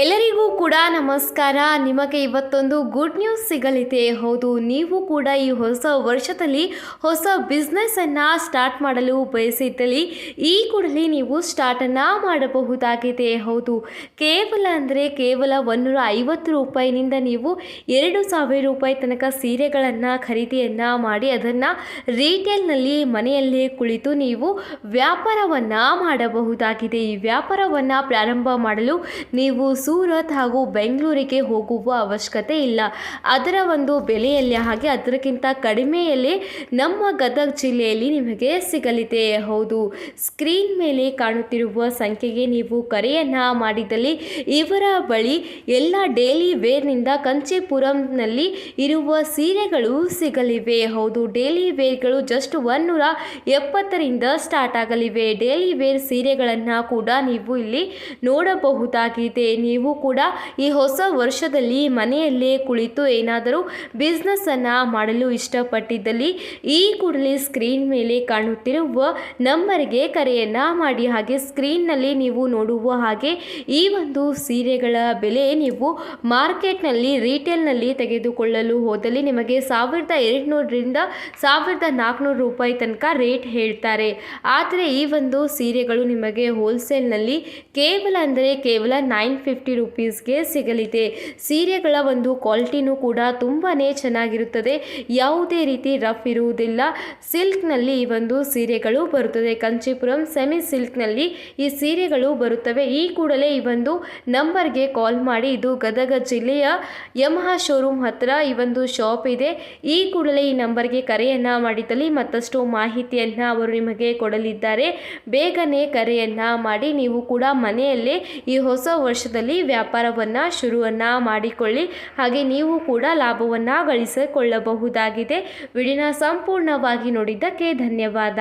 ಎಲ್ಲರಿಗೂ ಕೂಡ ನಮಸ್ಕಾರ. ನಿಮಗೆ ಇವತ್ತೊಂದು ಗುಡ್ ನ್ಯೂಸ್ ಸಿಗಲಿದೆ. ಹೌದು, ನೀವು ಕೂಡ ಈ ಹೊಸ ವರ್ಷದಲ್ಲಿ ಹೊಸ ಬಿಸ್ನೆಸ್ಸನ್ನು ಸ್ಟಾರ್ಟ್ ಮಾಡಲು ಬಯಸಿದ್ದಲ್ಲಿ ಈ ಕೂಡಲೇ ನೀವು ಸ್ಟಾರ್ಟನ್ನು ಮಾಡಬಹುದಾಗಿದೆ. ಹೌದು, ಕೇವಲ ಅಂದರೆ ಕೇವಲ ಒಂದೂರ ಐವತ್ತು ರೂಪಾಯಿನಿಂದ ನೀವು ಎರಡು ಸಾವಿರ ರೂಪಾಯಿ ತನಕ ಸೀರೆಗಳನ್ನು, ಖರೀದಿಯನ್ನು ಮಾಡಿ ಅದನ್ನು ರೀಟೇಲ್ನಲ್ಲಿ ಮನೆಯಲ್ಲೇ ಕುಳಿತು ನೀವು ವ್ಯಾಪಾರವನ್ನು ಮಾಡಬಹುದಾಗಿದೆ. ಈ ವ್ಯಾಪಾರವನ್ನು ಪ್ರಾರಂಭ ಮಾಡಲು ನೀವು ಸೂರತ್ ಹಾಗೂ ಬೆಂಗಳೂರಿಗೆ ಹೋಗುವ ಅವಶ್ಯಕತೆ ಇಲ್ಲ. ಅದರ ಒಂದು ಬೆಲೆಯಲ್ಲಿ ಹಾಗೆ ಅದಕ್ಕಿಂತ ಕಡಿಮೆಯಲ್ಲಿ ನಮ್ಮ ಗದಗ ಜಿಲ್ಲೆಯಲ್ಲಿ ನಿಮಗೆ ಸಿಗಲಿದೆ. ಹೌದು, ಸ್ಕ್ರೀನ್ ಮೇಲೆ ಕಾಣುತ್ತಿರುವ ಸಂಖ್ಯೆಗೆ ನೀವು ಕರೆಯನ್ನು ಮಾಡಿದಲ್ಲಿ ಇವರ ಬಳಿ ಎಲ್ಲ ಡೈಲಿ ವೇರ್ನಿಂದ ಕಂಚಿಪುರಂನಲ್ಲಿ ಇರುವ ಸೀರೆಗಳು ಸಿಗಲಿವೆ. ಹೌದು, ಡೈಲಿ ವೇರ್ಗಳು ಜಸ್ಟ್ ಒನ್ನೂರ ಎಪ್ಪತ್ತರಿಂದ ಸ್ಟಾರ್ಟ್ ಆಗಲಿವೆ. ಡೈಲಿ ವೇರ್ ಸೀರೆಗಳನ್ನು ಕೂಡ ನೀವು ಇಲ್ಲಿ ನೋಡಬಹುದಾಗಿದೆ. ನೀವು ಕೂಡ ಈ ಹೊಸ ವರ್ಷದಲ್ಲಿ ಮನೆಯಲ್ಲೇ ಕುಳಿತು ಏನಾದರೂ ಬಿಸ್ನೆಸ್ಸನ್ನು ಮಾಡಲು ಇಷ್ಟಪಟ್ಟಿದ್ದಲ್ಲಿ, ಈ ಕೂಡಲೇ ಸ್ಕ್ರೀನ್ ಮೇಲೆ ಕಾಣುತ್ತಿರುವ ನಂಬರ್ಗೆ ಕರೆಯನ್ನು ಮಾಡಿ. ಹಾಗೆ ಸ್ಕ್ರೀನ್ನಲ್ಲಿ ನೀವು ನೋಡುವ ಹಾಗೆ ಈ ಒಂದು ಸೀರೆಗಳ ಬೆಲೆ ನೀವು ಮಾರ್ಕೆಟ್ನಲ್ಲಿ, ರೀಟೇಲ್ನಲ್ಲಿ ತೆಗೆದುಕೊಳ್ಳಲು ಹೋದಲ್ಲಿ ನಿಮಗೆ ಸಾವಿರದ ಎರಡುನೂರರಿಂದ ಸಾವಿರದ ನಾಲ್ಕುನೂರು ರೂಪಾಯಿ ತನಕ ರೇಟ್ ಹೇಳ್ತಾರೆ. ಆದರೆ ಈ ಒಂದು ಸೀರೆಗಳು ನಿಮಗೆ ಹೋಲ್ಸೇಲ್ನಲ್ಲಿ ಕೇವಲ ಅಂದರೆ ಕೇವಲ ನೈನ್ ಫಿಫ್ಟಿ ರುಪೀಸ್ಗೆ ಸಿಗಲಿದೆ. ಸೀರೆಗಳ ಒಂದು ಕ್ವಾಲಿಟಿನೂ ಕೂಡ ತುಂಬಾ ಚೆನ್ನಾಗಿರುತ್ತದೆ. ಯಾವುದೇ ರೀತಿ ರಫ್ ಇರುವುದಿಲ್ಲ. ಸಿಲ್ಕ್ನಲ್ಲಿ ಈ ಒಂದು ಸೀರೆಗಳು ಬರುತ್ತದೆ. ಕಂಚಿಪುರಂ ಸೆಮಿ ಸಿಲ್ಕ್ನಲ್ಲಿ ಈ ಸೀರೆಗಳು ಬರುತ್ತವೆ. ಈ ಕೂಡಲೇ ಈ ಒಂದು ನಂಬರ್ಗೆ ಕಾಲ್ ಮಾಡಿ. ಇದು ಗದಗ ಜಿಲ್ಲೆಯ ಯಮಹಾ ಶೋರೂಮ್ ಹತ್ತಿರ ಈ ಒಂದು ಶಾಪ್ ಇದೆ. ಈ ಕೂಡಲೇ ಈ ನಂಬರ್ಗೆ ಕರೆಯನ್ನು ಮಾಡಿದಲ್ಲಿ ಮತ್ತಷ್ಟು ಮಾಹಿತಿಯನ್ನು ಅವರು ನಿಮಗೆ ಕೊಡಲಿದ್ದಾರೆ. ಬೇಗನೆ ಕರೆಯನ್ನು ಮಾಡಿ ನೀವು ಕೂಡ ಮನೆಯಲ್ಲೇ ಈ ಹೊಸ ವರ್ಷದಲ್ಲಿ ವ್ಯಾಪಾರವನ್ನು ಶುರುವನ್ನು ಮಾಡಿಕೊಳ್ಳಿ. ಹಾಗೆ ನೀವು ಕೂಡ ಲಾಭವನ್ನು ಗಳಿಸಿಕೊಳ್ಳಬಹುದಾಗಿದೆ. ವಿಡಿಯೋನ ಸಂಪೂರ್ಣವಾಗಿ ನೋಡಿದ್ದಕ್ಕೆ ಧನ್ಯವಾದ.